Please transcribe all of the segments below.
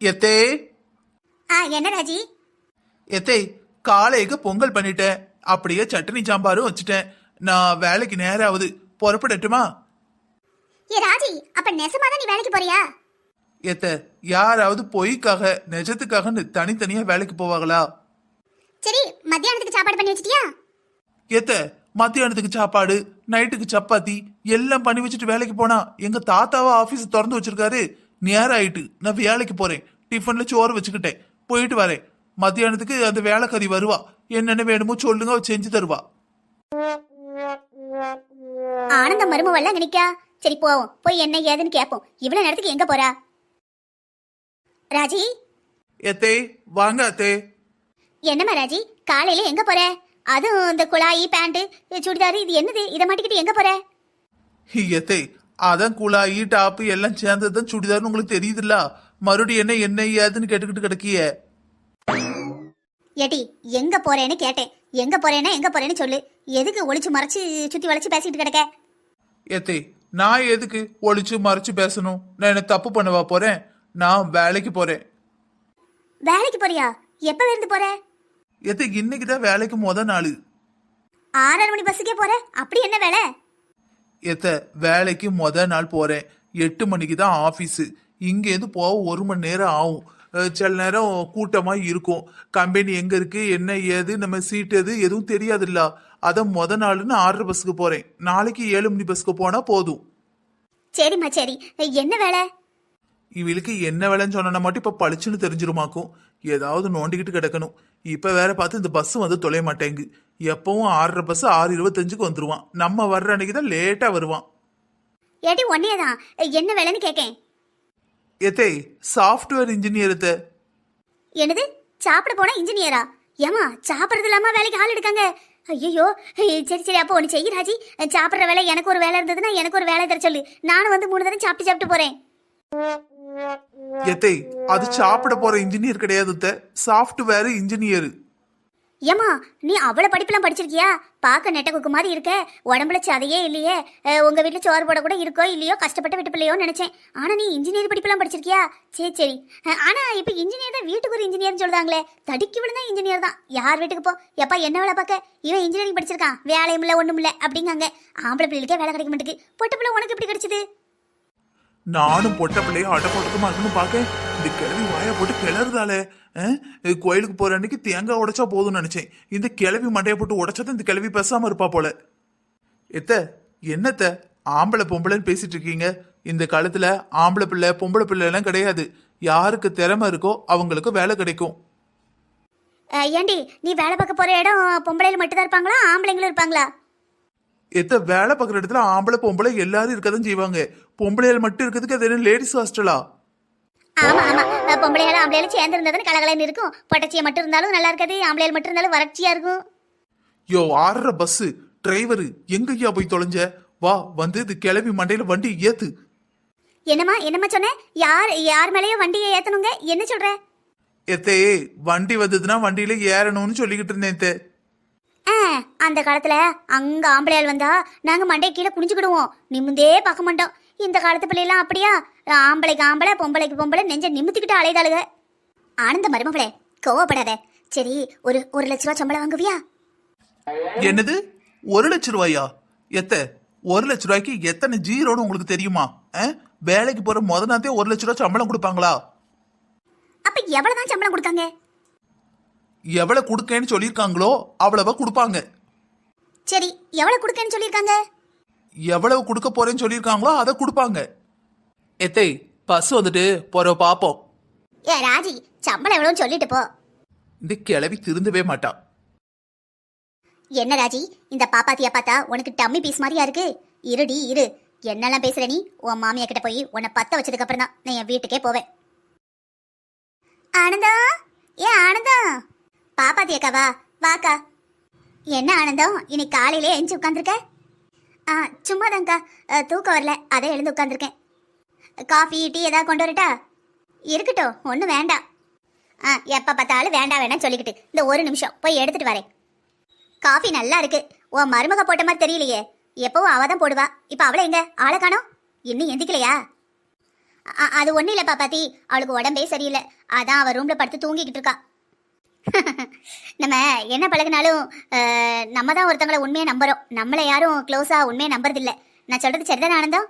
எத்தே? ஆ என்ன ராஜி? எத்தே காலைக்கு பொங்கல் பண்ணிட்டேன். அப்படியே சட்னி சாம்பாரும் வச்சுட்டேன். நான் வேலைக்கு நேரம் ஆகுது புறப்படட்டுமா? ஏ ராஜி அப்ப நெசமா தான் நீ வேலைக்கு போறியா? எத்த யாராவது பொய்க்காக நிஜத்துக்காக தனித்தனியா வேலைக்கு போவாங்களா? சரி மத்தியானத்துக்கு சாப்பாடு பண்ணி வச்சிட்டியா? எத்த மத்தியானத்துக்கு சாப்பாடு நைட்டுக்கு சப்பாத்தி எல்லாம் பண்ணி வச்சுட்டு வேலைக்கு போனா எங்க தாத்தாவா ஆபீஸ் திறந்து வச்சிருக்காரு. நேரம் ஆயிட்டு நான் வேலைக்கு போறேன். டிஃபன்ல சோறு வச்சுக்கிட்டேன் போயிட்டு வரேன். மத்தியானத்துக்கு அந்த வேலைக்காரி வருவா. என்னென்ன வேணுமோ சொல்லுங்க அவ செஞ்சு தருவா. ஆனந்த மருமவல்ல அங்க நிக்கா. சரி போவோம். போய் என்ன ஏதுன்னு கேட்போம் இவ்வளவு நேரத்துக்கு எங்க போறா? ராஜி? எத்தே வாங்க அத்தே. என்னம்மா ராஜி? காலையில எங்க போற? அதுவும் இந்த குழாயி பேண்ட் சுடிதார் இது என்னது? இதை மாட்டிக்கிட்டு எங்க போற? எத்தே அதான் குழாயி டாப்பு எல்லாம் சேர்ந்ததுதான் சுடிதார்னு உங்களுக்கு தெரியுதுல்ல? மறுபடியும் என்ன என்ன ஏதுன்னு கேட்டுக்கிட்டு கிடக்கிய? ஏட்டி எங்க போறேன்னு கேட்டேன். எங்க போறேன்னா எங்க போறேன்னு சொல்லு. எதுக்கு ஒளிச்சு மறைச்சு சுத்தி வளைச்சு பேசிக்கிட்டு கிடக்க? எத்தே நான் எதுக்கு ஒளிச்சு மறைச்சு பேசணும்? நான் என்ன தப்பு பண்ணவா போறேன்? நான் வேலைக்கு போறேன். வேலைக்கு போறியா? எப்ப இருந்து போற? எத்தே இன்னைக்கு தான் வேலைக்கு முத நாள். ஆறரை மணி பஸ்ஸுக்கே போற? அப்படி என்ன வேலை? எத்த வேலைக்கு முத நாள் போறேன். எட்டு மணிக்கு தான் ஆஃபீஸு இங்கேருந்து போக ஒரு மணி நேரம் ஆகும். சில நேரம் கூட்டமாக இருக்கும். கம்பெனி எங்கே இருக்கு? என்ன ஏது? நம்ம சீட் எது? எதுவும் தெரியாதுல்ல. அதை மொத நாள்னு ஆறு பஸ்ஸுக்கு போறேன். நாளைக்கு ஏழு மணி பஸ்ஸுக்கு போனால் போதும். சரிம்மா சரி. என்ன வேலை? இவளுக்கு என்ன வேலைன்னு சொன்னா மட்டும் இப்போ பளிச்சுன்னு தெரிஞ்சிருமாக்கும் ஏதாவது நோண்டிக்கிட்டு கிடக்கணும். இப்போ வேற பார்த்து இந்த பஸ் வந்து தொலைய மாட்டேங்கு எப்பவும் ஆறரை பஸ் ஆறு இருபத்தஞ்சுக்கு வந்துருவான். நம்ம வர்ற அன்னைக்கு தான் லேட்டாக வருவான். ஏட்டி ஒன்னே தான் என்ன வேலைன்னு கேட்கேன் எத்தே சாஃப்ட்வேர் இன்ஜினியர் என்னது? சாப்பிட போனா இன்ஜினியரா ஏமா சாப்பிட்றது இல்லாம வேலைக்கு ஆள் எடுக்காங்க? ஐயோ சரி சரி அப்போ ஒன்று செய் ராஜி. சாப்பிட்ற வேலை எனக்கு ஒரு வேலை இருந்ததுன்னா எனக்கு ஒரு வேலை தர சொல்லு. நானும் வந்து மூணு தரம் சாப்பிட்டு சாப்பிட்டு போறேன். எத்தை அது சாப்பிட போற இன்ஜினியர் கிடையாது சாஃப்ட்வேர் இன்ஜினியர் ஏமா நீ அவ்வளோ படிப்பெல்லாம் படிச்சிருக்கியா? பார்க்க நெட்ட குக்கு மாதிரி இருக்க. உடம்புல சதையே இல்லையே. உங்க வீட்டில் சோறு போட கூட இருக்கோ இல்லையோ கஷ்டப்பட்ட விட்டு பிள்ளையோன்னு நினைச்சேன். ஆனா நீ இன்ஜினியர் படிப்பெல்லாம் படிச்சிருக்கியா? சரி. சரி ஆனா இப்போ இன்ஜினியர் தான் வீட்டுக்கு ஒரு இன்ஜினியர்னு சொல்றாங்களே. தடிக்கு விழுந்தா இன்ஜினியர் தான். யார் வீட்டுக்கு போ எப்பா என்ன வேலை பார்க்க? இவன் இன்ஜினியரிங் படிச்சிருக்கான். வேலையும் இல்லை ஒன்றும் இல்லை அப்படிங்காங்க. ஆம்பளை பிள்ளைகளுக்கே வேலை கிடைக்க மாட்டேங்குது. பொட்டு பிள்ளை உனக்கு எப்படி கிடைச்சது? நானும் பொட்ட பிள்ளைய அடை இருக்குன்னு பார்க்க. இந்த கிழவி வாயை போட்டு கிளறுதாலே கோயிலுக்கு போற அன்னைக்கு தேங்காய் உடைச்சா போதும்னு நினைச்சேன். இந்த கிழவி மண்டையை போட்டு உடைச்சா இந்த கிழவி பேசாம இருப்பா போல. எத்த என்னத்த? ஆம்பளை பொம்பளைன்னு பேசிட்டு இருக்கீங்க. இந்த காலத்துல ஆம்பளை பிள்ளை பொம்பளை பிள்ளை எல்லாம் கிடையாது. யாருக்கு திறமை இருக்கோ அவங்களுக்கு வேலை கிடைக்கும். ஏண்டி நீ வேலை பார்க்க போற இடம் பொம்பளைகள் மட்டும்தான் இருப்பாங்களா ஆம்பளைங்களும் இருப்பாங்களா? எத்த வேலை பார்க்குற இடத்துல ஆம்பளை பொம்பளை எல்லாரும் இருக்கதான் செய்வாங்க. பொம்பளைகள் மட்டும் இருக்கிறதுக்கு அது என்ன லேடிஸ் ஹாஸ்டலா ஆமா ஆமா. பொம்பளையால ஆம்பளையால சேர்ந்து இருந்தாலும் கலகலன்னு இருக்கும். பொட்டச்சியை மட்டும் இருந்தாலும் நல்லா இருக்காது ஆம்பளையால் மட்டும் இருந்தாலும் வறட்சியா இருக்கும். யோ ஆடுற பஸ் டிரைவர் எங்கய்யா போய் தொலைஞ்ச? வா வந்து இது கிளவி மண்டையில வண்டி ஏத்து. என்னம்மா என்னம்மா சொன்ன? யார் யார் மேலயும் வண்டியை ஏத்தணுங்க? என்ன சொல்ற? எத்தே வண்டி வந்ததுன்னா வண்டியில ஏறணும்னு சொல்லிக்கிட்டு இருந்தேன் அந்த காலத்துல அங்க ஆம்பளையால் வந்தா நாங்க மண்டை கீழே குனிஞ்சுக்கிடுவோம். நிமிந்தே பார்க்க மாட்டோம். இந்த காலத்து பிள்ளைலாம் அப்படியா? ஆம்பளைக்கு ஆம்பளை பொம்பளைக்கு பொம்பளை நெஞ்ச நிமித்திக்கிட்டு அலைதாளுக ஆனந்த மருமகளே கோவப்படாத. சரி ஒரு ஒரு லட்ச ரூபா சம்பளம் வாங்குவியா? என்னது? ஒரு லட்ச ரூபாயா? எத்த ஒரு லட்ச ரூபாய்க்கு எத்தனை ஜீரோன்னு உங்களுக்கு தெரியுமா? வேலைக்கு போற முத நாத்தே ஒரு லட்ச ரூபா சம்பளம் கொடுப்பாங்களா? அப்ப எவ்வளவுதான் சம்பளம் கொடுக்காங்க எவ்வளவு கொடுக்கேன்னு சொல்லியிருக்காங்களோ அவ்வளவா கொடுப்பாங்க. சரி எவ்வளவு கொடுக்கன்னு சொல்லியிருக்காங்க? எவ்வளவு கொடுக்க போறேன்னு சொல்லியிருக்காங்களோ அதை கொடுப்பாங்க. எத்தை பஸ் வந்துட்டு போற பாப்போம். ஏ ராஜி சம்பளம் எவ்வளவுன்னு சொல்லிட்டு போ. இந்த கிளவி திருந்தவே மாட்டா. என்ன ராஜி இந்த பாப்பாத்தியா பார்த்தா உனக்கு டம்மி பீஸ் மாதிரியா இருக்கு? இருடி இரு. என்னெல்லாம் பேசுற நீ? உன் மாமியா கிட்ட போய் உன்னை பத்த வச்சதுக்கு அப்புறம் தான் நான் என் வீட்டுக்கே போவேன். ஆனந்தா? ஏ ஆனந்தா? பாப்பாத்தியாக்காவா? வாக்கா. என்ன ஆனந்தம்? இன்னைக்கு காலையிலே எழுந்து உட்காந்துருக்க ஆ சும்மாதாங்க்கா தூக்கம் வரல. அதே எழுந்து உட்காந்துருக்கேன் காஃபி டீ ஏதாவது கொண்டு வரட்டா? இருக்கட்டும். ஒன்றும் வேண்டாம். ஆ எப்போ பார்த்தாலும் வேண்டாம் வேண்டாம் சொல்லிக்கிட்டு இந்த ஒரு நிமிஷம் போய் எடுத்துட்டு வரேன். காஃபி நல்லா இருக்கு. உன் மருமக போட்ட மாதிரி தெரியலையே. எப்பவும் அவள் தான் போடுவா. இப்போ அவளை எங்க? ஆளை காணோம்? இன்னும் எந்திக்கலையா? அது ஒன்றும் இல்லை பாப்பாத்தி. அவளுக்கு உடம்பே சரியில்லை. அதான் அவள் ரூமில் படுத்து தூங்கிக்கிட்டு இருக்கா. நம்ம என்ன பழகினாலும் நம்ம தான் ஒருத்தவங்கள உண்மையை நம்புகிறோம் நம்மளை யாரும் க்ளோஸாக உண்மையை நம்புறதில்ல. நான் சொல்கிறது சரிதானே ஆனந்தம்?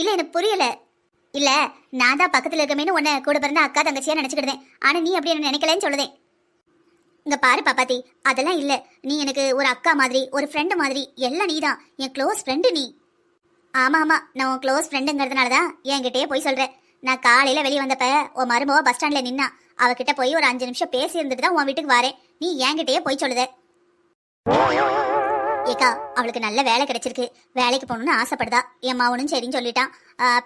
இல்லை எனக்கு புரியல. இல்லை நான் தான் பக்கத்தில் இருக்கமேனு உன்னை கூட பிறந்த அக்கா தங்கச்சியாக நினச்சிக்கிட்டேன். ஆனால் நீ அப்படி என்ன நினைக்கலன்னு சொல்லுதேன் இங்கே பாரு பாப்பாத்தி. அதெல்லாம் இல்லை. நீ எனக்கு ஒரு அக்கா மாதிரி ஒரு ஃப்ரெண்டு மாதிரி. எல்லாம் நீ தான் என் க்ளோஸ் ஃப்ரெண்டு நீ. ஆமாம் ஆமாம் நான் உன் க்ளோஸ் ஃப்ரெண்டுங்கிறதுனால தான் என்கிட்டயே போய் சொல்கிறேன் நான் காலையில் வெளியே வந்தப்ப உன் மருமவ பஸ் ஸ்டாண்டில் நின்னா அவகிட்ட போய் ஒரு அஞ்சு நிமிஷம் பேசி இருந்துட்டு தான் உன் வீட்டுக்கு வரேன். நீ என்கிட்டயே போய் சொல்லுத. ஏக்கா அவளுக்கு நல்ல வேலை கிடைச்சிருக்கு. வேலைக்கு போகணும்னு ஆசைப்படுதா? என் மாவனும் சரின்னு சொல்லிட்டான்.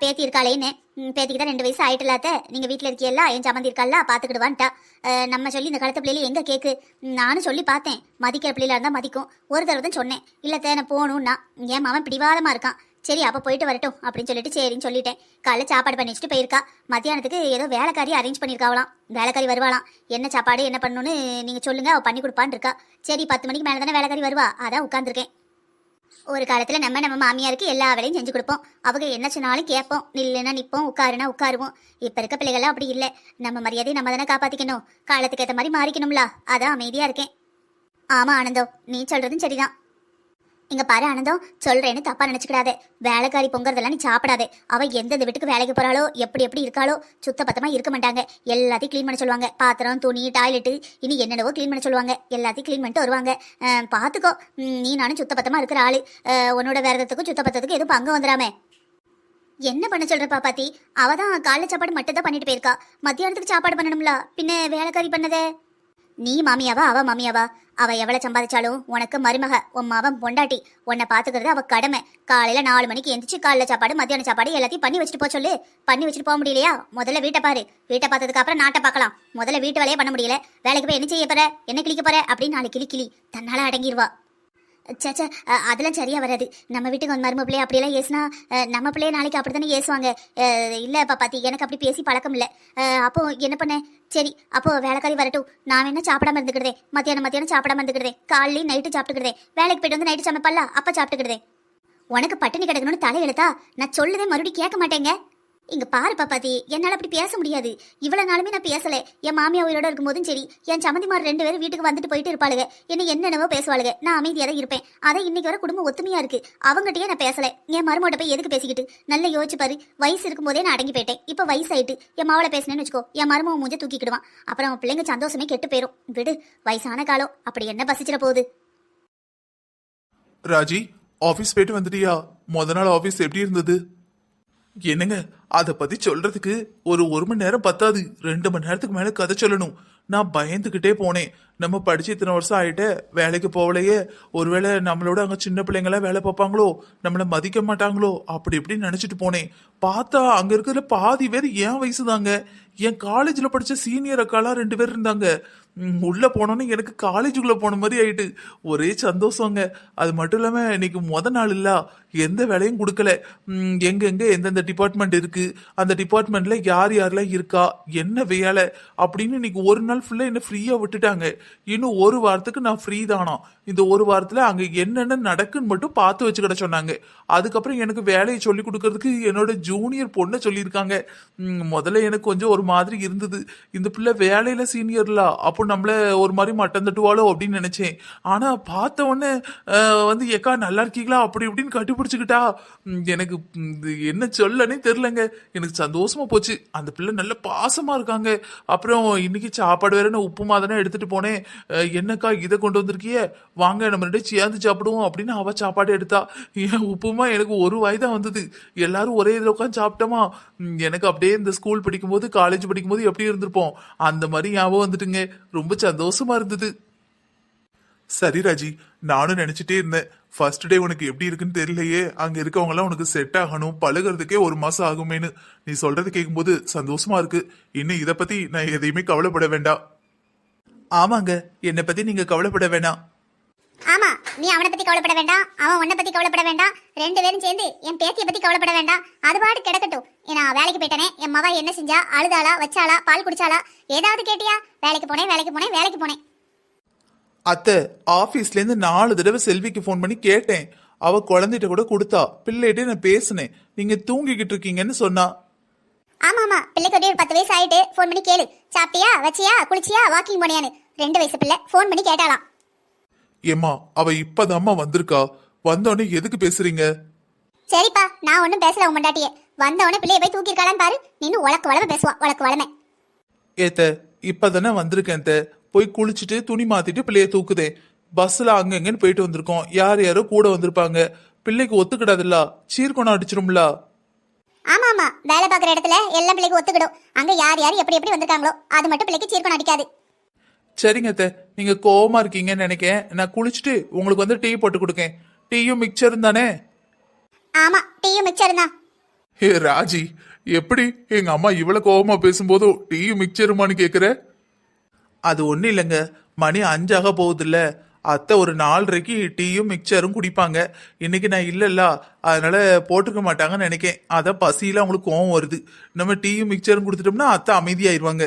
பேத்தி இருக்காளேன்னு. பேத்திக்கு தான் ரெண்டு வயசு ஆயிட்டுலாத்த நீங்க வீட்டில் இருக்கியல்ல என் சமந்தி இருக்கல்ல பார்த்துக்கிடுவான்ட்டா நம்ம சொல்லி இந்த கழுத்து பிள்ளைல எங்க கேக்கு? நானும் சொல்லி பார்த்தேன். மதிக்கிற பிள்ளைல இருந்தால் மதிக்கும். ஒரு தடவை தான் சொன்னேன். இல்ல தேனை போகணும்னா. என் மாமன் பிடிவாதமா இருக்கான். சரி அப்போ போயிட்டு வரட்டும் அப்படின்னு சொல்லிட்டு சரின்னு சொல்லிட்டேன். காலைல சாப்பாடு பண்ணி வச்சுட்டு போயிருக்கா. மத்தியானத்துக்கு ஏதோ வேலைக்காரி அரேஞ்ச் பண்ணியிருக்காவலாம் வேலைக்காரி வருவாளாம். என்ன சாப்பாடு என்ன பண்ணணும்னு நீங்கள் சொல்லுங்க அவள் பண்ணி கொடுப்பான்னு இருக்கா. சரி பத்து மணிக்கு மேலே தானே வேலைக்காரி வருவா. அதான் உட்காந்துருக்கேன் ஒரு காலத்தில் நம்ம நம்ம மாமியாருக்கு எல்லா வேலையும் செஞ்சு கொடுப்போம். அவங்க என்ன சொன்னாலும் கேட்போம். நில்லுன்னா நிற்போம் உட்காருனா உட்காருவோம். இப்போ இருக்க பிள்ளைகள்லாம் அப்படி இல்லை. நம்ம மரியாதையை நம்ம தானே காப்பாற்றிக்கணும் காலத்துக்கு ஏற்ற மாதிரி மாறிக்கணும்ல. அதான் அமைதியாக இருக்கேன். ஆமாம் ஆனந்தம். நீ சொல்கிறதும் சரிதான். இங்க பாரு ஆனந்தம் சொல்றேன்னு தப்பா நினைச்சுக்கிடாத. வேலைக்காரி பொங்கறதெல்லாம் நீ சாப்பிடாதே. அவ எந்தெந்த வீட்டுக்கு வேலைக்கு போறாளோ எப்படி எப்படி இருக்காளோ சுத்த பத்தமா இருக்க மாட்டாங்க. எல்லாத்தையும் க்ளீன் பண்ண சொல்லுவாங்க. பாத்திரம் துணி டாய்லெட்டு இனி என்னென்னவோ க்ளீன் பண்ண சொல்லுவாங்க. எல்லாத்தையும் க்ளீன் பண்ணிட்டு வருவாங்க. பாத்துக்கோ. நீ நானும் சுத்த பத்தமா இருக்கிற ஆளு. உன்னோட விரதத்துக்கும் சுத்த பத்தத்துக்கும் எதுவும் பங்கு வந்துடாமே என்ன பண்ண சொல்ற பாப்பாத்தி? அவ தான் காலைல சாப்பாடு மட்டும் தான் பண்ணிட்டு போயிருக்கா. மத்தியானத்துக்கு சாப்பாடு பண்ணணும்ல. பின்ன வேலைக்காரி பண்ணதே? நீ மாமியாவா அவ மாமியாவா? அவ எவ்வளவு சம்பாதிச்சாலும் உனக்கு மருமக உன் மாவன் பொண்டாட்டி உன்னை பாத்துக்கிறது அவ கடமை. காலையில நாலு மணிக்கு எந்திரிச்சு காலைல சாப்பாடு மத்தியான சாப்பாடு எல்லாத்தையும் பண்ணி வச்சுட்டு போக சொல்லு. பண்ணி வச்சுட்டு போக முடியலையா? முதல்ல வீட்டை பாரு. வீட்டை பார்த்ததுக்கு அப்புறம் நாட்டை பார்க்கலாம். முதல்ல வீட்டு வேலையே பண்ண முடியல. வேலைக்கு போய் என்ன செய்ய போற? என்ன கிளிக்க போற? அப்படின்னு நாலு கிளி கிளி தன்னால அடங்கிடுவா சேச்சா அதெல்லாம் சரியா வராது. நம்ம வீட்டுக்கு வந்து மரும பிள்ளைய அப்படியெல்லாம் ஏசுனா நம்ம பிள்ளைய நாளைக்கு அப்படி தானே ஏசுவாங்க இல்லை இல்ல பாப்பாத்தி எனக்கு அப்படி பேசி பழக்கம் இல்லை. அப்போ என்ன பண்ண? சரி அப்போ வேலைக்காரி வரட்டும். நான் வேணா சாப்பிடாம இருந்துக்கிடுதே. மத்தியானம் மத்தியானம் சாப்பிடாம இருந்துக்கிடுதே. காலையில நைட்டு சாப்பிட்டுக்கிடுதே. வேலைக்கு போயிட்டு வந்து நைட்டு சமைப்பல்ல அப்ப சாப்பிட்டுக்கிடுதே. உனக்கு பட்டினி கிடக்கணும்னு தலை எழுத்தா? நான் சொல்லுதே மறுபடியும் கேட்க மாட்டேங்க. இங்க பாரு பாப்பாத்தி என்னால அப்படி பேச முடியாது. இவ்வளவு நாளுமே நான் பேசல. என் மாமியா உயிரோட இருக்கும்போதும் சரி என் சம்மந்திமார் ரெண்டு பேரும் வீட்டுக்கு வந்துட்டு போயிட்டு இருப்பாளுங்க. என்ன என்னென்னவோ பேசுவாளுங்க. நான் அமைதியா தான் இருப்பேன். அதை இன்னைக்கு வர குடும்பம் ஒத்துமையா இருக்கு. அவங்ககிட்டயே நான் பேசல. என் மருமோட்ட போய் எதுக்கு பேசிக்கிட்டு? நல்லா யோசிச்சு பாரு. வயசு இருக்கும்போதே நான் அடங்கி போயிட்டேன். இப்ப வயசாயிட்டு. என் மாவளை பேசினேன்னு வச்சுக்கோ என் மருமக மூஞ்ச தூக்கிக்கிடுவான். அப்புறம் அவன் பிள்ளைங்க சந்தோஷமே கெட்டு போயிரும். விடு வயசான காலம். அப்படி என்ன பசிச்சிட போகுது? ராஜி ஆபீஸ் போயிட்டு வந்துட்டியா? முத நாள் ஆபீஸ் எப்படி இருந்தது? என்னங்க அதை பத்தி சொல்றதுக்கு ஒரு ஒரு மணி நேரம் பத்தாது. ரெண்டு மணி நேரத்துக்கு மேல கதை சொல்லணும். நான் பயந்துகிட்டே போனேன். நம்ம படிச்சு இத்தனை வருஷம் ஆயிட்ட வேலைக்கு போகலையே. ஒருவேளை நம்மளோட அங்க சின்ன பிள்ளைங்களாம் வேலை பார்ப்பாங்களோ? நம்மள மதிக்க மாட்டாங்களோ? அப்படி இப்படின்னு நினைச்சிட்டு போனேன். பார்த்தா அங்க இருக்கிற பாதி பேர் என் வயசு தாங்க என் காலேஜில் படித்த சீனியர் அக்காலாம் ரெண்டு பேர் இருந்தாங்க. உள்ளே உள்ள போனோன்னு எனக்கு காலேஜுக்குள்ள போன மாதிரி ஆயிட்டு. ஒரே சந்தோஷங்க. அது மட்டும் இல்லாம இன்னைக்கு முத நாள் இல்ல. எந்த வேலையும் கொடுக்கல. எங்கெங்கே எங்க எங்க எந்தெந்த டிபார்ட்மெண்ட் இருக்கு? அந்த டிபார்ட்மெண்ட்ல யார் யாரெல்லாம் இருக்கா? என்ன வேலை? அப்படின்னு இன்னைக்கு ஒரு நாள் ஃபுல்லா என்ன ஃப்ரீயா விட்டுட்டாங்க. இன்னும் ஒரு வாரத்துக்கு நான் ஃப்ரீ தானா இந்த ஒரு வாரத்துல அங்க என்னென்ன நடக்குன்னு மட்டும் பார்த்து வச்சுக்கிட சொன்னாங்க. அதுக்கப்புறம் எனக்கு வேலையை சொல்லி கொடுக்கறதுக்கு என்னோட ஜூனியர் பொண்ணை சொல்லியிருக்காங்க. முதல்ல எனக்கு கொஞ்சம் ஒரு மாதிரி இருந்தது. இந்த பிள்ளை வேலையில சீனியர்லா அப்போ நம்மள ஒரு மாதிரி மட்டம் தட்டுவாளோ அப்படின்னு நினைச்சேன். ஆனா பார்த்த உடனே வந்து ஏக்கா நல்லா இருக்கீங்களா? அப்படி இப்படின்னு கட்டிப்பிடிச்சுக்கிட்டா. எனக்கு இது என்ன சொல்லனே தெரிலங்க எனக்கு சந்தோஷமா போச்சு. அந்த பிள்ளை நல்ல பாசமா இருக்காங்க. அப்புறம் இன்னைக்கு சாப்பாடு வேற நான் உப்புமா தானே எடுத்துட்டு போனேன். என்னக்கா இதை கொண்டு வந்திருக்கியே? வாங்க நம்ம ரெண்டு சேர்ந்து சாப்பிடுவோம். அப்படின்னு அவ சாப்பாடு எடுத்தா. என் உப்புமா எனக்கு ஒரு வாய் தான் வந்தது. எல்லாரும் ஒரே இதில் உட்காந்து சாப்பிட்டோமா? எனக்கு அப்படியே இந்த ஸ்கூல் படிக்கும்போது காலேஜ் காலேஜ் படிக்கும்போது எப்படி இருந்திருப்போம்? அந்த மாதிரி ஞாபகம் வந்துட்டுங்க. ரொம்ப சந்தோஷமா இருந்தது. சரி ராஜி. நானும் நினைச்சிட்டே இருந்தேன். ஃபர்ஸ்ட் டே உனக்கு எப்படி இருக்குன்னு தெரியலையே. அங்க இருக்கவங்கலாம் உனக்கு செட் ஆகணும். பழகுறதுக்கே ஒரு மாசம் ஆகுமேன்னு. நீ சொல்றது கேட்கும்போது சந்தோஷமா இருக்கு. இன்னும் இதை பத்தி நான் எதையுமே கவலைப்பட வேண்டாம். ஆமாங்க. என்னை பத்தி நீங்க கவலைப்பட வேணாம். ஆமா நீ அவனை பத்தி கவலைப்பட வேண்டாம் அவன் உன்னை பத்தி கவலைப்பட வேண்டாம் ரெண்டு பேரும் சேர்ந்து என் பேத்தியை பத்தி கவலைப்பட வேண்டாம். அது பாட்டு கிடக்கட்டும். நான் வேலைக்கு போயிட்டேனே என் மவ என்ன செஞ்சா அழுதாளா வச்சாளா பால் குடிச்சாளா ஏதாவது கேட்டியா? வேலைக்கு போனேன் வேலைக்கு போனேன் வேலைக்கு போனேன். அத்தை ஆபீஸ்ல இருந்து நாலு தடவை செல்விக்கு ஃபோன் பண்ணி கேட்டேன். அவ குழந்தைகிட்ட கூட கொடுத்தா பிள்ளைகிட்ட நான் பேசினேன். நீங்க தூங்கிக்கிட்டு இருக்கீங்கன்னு சொன்னா. ஆமா ஆமா பிள்ளைக்கு ஒரு பத்து வயசு ஆயிட்டு ஃபோன் பண்ணி கேளு. சாப்பிட்டியா வச்சியா குளிச்சியா வாக்கிங் போனியான்னு. ரெண்டு வயசு பிள்ளை ஃபோன் பண்ணி கேட்டாலாம் ஏம்மா அவ இப்பதாம்மா வந்திருக்கா. வந்தோடனே எதுக்கு பேசுறீங்க? சரிப்பா நான் ஒன்றும் பேசல உன் மண்டாட்டியே வந்தவொடனே பிள்ளைய போய் தூக்கிருக்காளான்னு பாரு. நின்னு உலக்கு வளமை பேசுவா உலக்கு வளமை. ஏத்த இப்பதானே வந்திருக்கேன் போய் குளிச்சுட்டு துணி மாத்திட்டு பிள்ளைய தூக்குதே. பஸ்ல அங்கங்கன்னு போயிட்டு வந்திருக்கோம். யார் யாரோ கூட வந்திருப்பாங்க. பிள்ளைக்கு ஒத்துக்கிடாதுல்ல? சீர்கோணம் அடிச்சிரும்ல? ஆமா ஆமா வேலை பார்க்குற இடத்துல எல்லாம் பிள்ளைக்கு ஒத்துக்கிடும். அங்க யார் யார் எப்படி எப்படி வந்திருக்காங்களோ அது மட்டும் பிள்ளைக்கு சீர்க்கணும் அடிக்காது. சரிங்க அத்தை. நீங்க கோவமா இருக்கீங்கன்னு நினைக்கேன். நான் குளிச்சுட்டு உங்களுக்கு வந்து டீ போட்டு கொடுக்கேன். டீயும் மிக்சரும் தானே? ஆமா டீயும் மிக்சர் தான். ஹே ராஜி. எப்படி எங்க அம்மா இவ்வளவு கோவமா பேசும்போதும் டீயும் மிக்சருமான்னு கேக்குற? அது ஒண்ணும் இல்லைங்க. மணி அஞ்சாக போகுதுல்ல. அத்தை ஒரு நாலரைக்கு டீயும் மிக்சரும் குடிப்பாங்க. இன்னைக்கு நான் இல்லல்ல. அதனால போட்டுக்க மாட்டாங்கன்னு நினைக்கேன். அதான் பசியில அவங்களுக்கு கோவம் வருது. நம்ம டீயும் மிக்சரும் கொடுத்துட்டோம்னா அத்தை அமைதியாயிருவாங்க.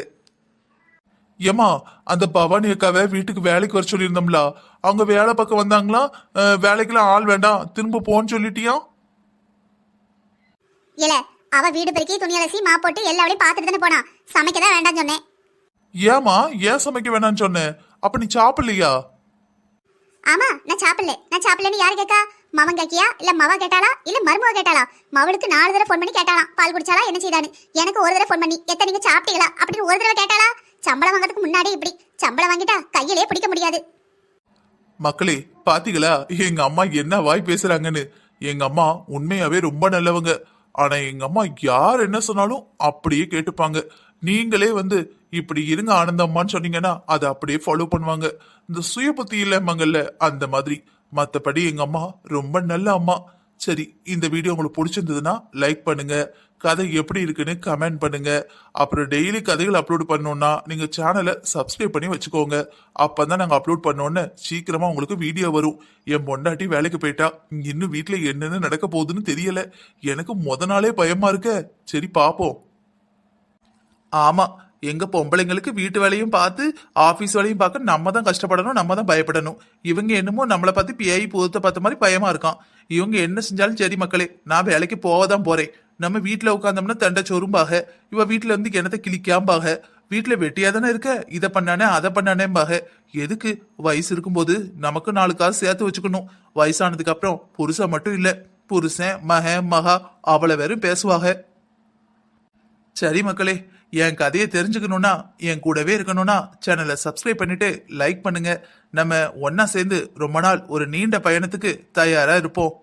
ஏமா அந்த பவானி அக்காவை வீட்டுக்கு வேலைக்கு வர சொல்லியிருந்தோம்ல. அவங்க வேலை பக்கம் வந்தாங்களா? வேலைக்கெல்லாம் ஆள் வேண்டாம். திரும்ப போன்னு சொல்லிட்டியா? இல்ல அவ வீடு பெருக்கி துணி அலசி மா போட்டு எல்லா வேலையும் பார்த்துட்டு தானே போனா. சமைக்க தான் வேண்டாம் சொன்னேன். ஏமா ஏன் சமைக்க வேணாம்னு சொன்னேன்? அப்ப நீ சாப்பிடலையா? ஆமா நான் சாப்பிடல. நான் சாப்பிடலன்னு யாரு கேக்கா? மவன் கேக்கியா? இல்ல மவ கேட்டாளா? இல்ல மருமவ கேட்டாளா? மவளுக்கு நாலு தடவை ஃபோன் பண்ணி கேட்டாளாம். பால் குடிச்சாலா என்ன செய்தான்னு. எனக்கு ஒரு தடவை ஃபோன் பண்ணி எத்தனை நீங்க சாப்பிட்டீங்களா? அப்படின்னு ஒரு தடவை கேட்டாளா? சம்பளம் வாங்கறதுக்கு முன்னாடி இப்படி சம்பளம் வாங்கிட்டா கையிலே பிடிக்க முடியாது. மக்களே பாத்தீங்களா? எங்க அம்மா என்ன வாய் பேசுறாங்கன்னு? எங்க அம்மா உண்மையாவே ரொம்ப நல்லவங்க. ஆனா எங்க அம்மா யார் என்ன சொன்னாலும் அப்படியே கேட்டுப்பாங்க. நீங்களே வந்து இப்படி இருங்க ஆனந்தம்மான்னு சொன்னீங்கன்னா அதை அப்படியே ஃபாலோ பண்ணுவாங்க. இந்த சுய புத்தி இல்லாமங்கல்ல அந்த மாதிரி. மற்றபடி எங்க அம்மா ரொம்ப நல்ல அம்மா. சரி இந்த வீடியோ உங்களுக்கு பிடிச்சிருந்ததுன்னா லைக் பண்ணுங்க. கதை எப்படி இருக்குன்னு கமெண்ட் பண்ணுங்க. அப்புறம் டெய்லி கதைகள் அப்லோட் பண்ணோம்னா நீங்க சேனலை சப்ஸ்கிரைப் பண்ணி வச்சுக்கோங்க. அப்பதான் நாங்க அப்லோட் பண்ணோன்னு சீக்கிரமா உங்களுக்கு வீடியோ வரும். என் பொண்டாட்டி வேலைக்கு போயிட்டா இன்னும் வீட்டுல என்னென்ன நடக்க போகுதுன்னு தெரியல. எனக்கு முத நாளே பயமா இருக்க. சரி பாப்போம். ஆமா எங்க பொம்பளைங்களுக்கு வீட்டு வேலையும் பார்த்து ஆபீஸ் வேலையும் பார்க்க நம்ம தான் கஷ்டப்படணும் நம்ம தான் பயப்படணும். இவங்க என்னமோ நம்மளை பார்த்து பிஐ பூத்த பார்த்த மாதிரி பயமா இருக்கான். இவங்க என்ன செஞ்சாலும் சரி மக்களே நான் வேலைக்கு போக தான் போறேன். நம்ம வீட்டுல உட்காந்தோம்னா தண்டை சொரும்பாக இவ வீட்டுல இருந்து கிணத்தை கிளிக்காம்பாக வீட்டுல வெட்டியா தானே இருக்க? இதை பண்ணானே அதை பண்ணானேம்பாக. எதுக்கு? வயசு இருக்கும்போது நமக்கு நாலு காசு சேர்த்து வச்சுக்கணும். வயசானதுக்கு அப்புறம் புருஷன் மட்டும் இல்ல புருஷன் மக மகா அவளை வெறும் பேசுவாங்க சரி மக்களே என் கதையை தெரிஞ்சுக்கணும்னா என் கூடவே இருக்கணும்னா சேனலை சப்ஸ்கிரைப் பண்ணிட்டு லைக் பண்ணுங்க. நம்ம ஒன்னா சேர்ந்து ரொம்ப நாள் ஒரு நீண்ட பயணத்துக்கு தயாரா இருப்போம்.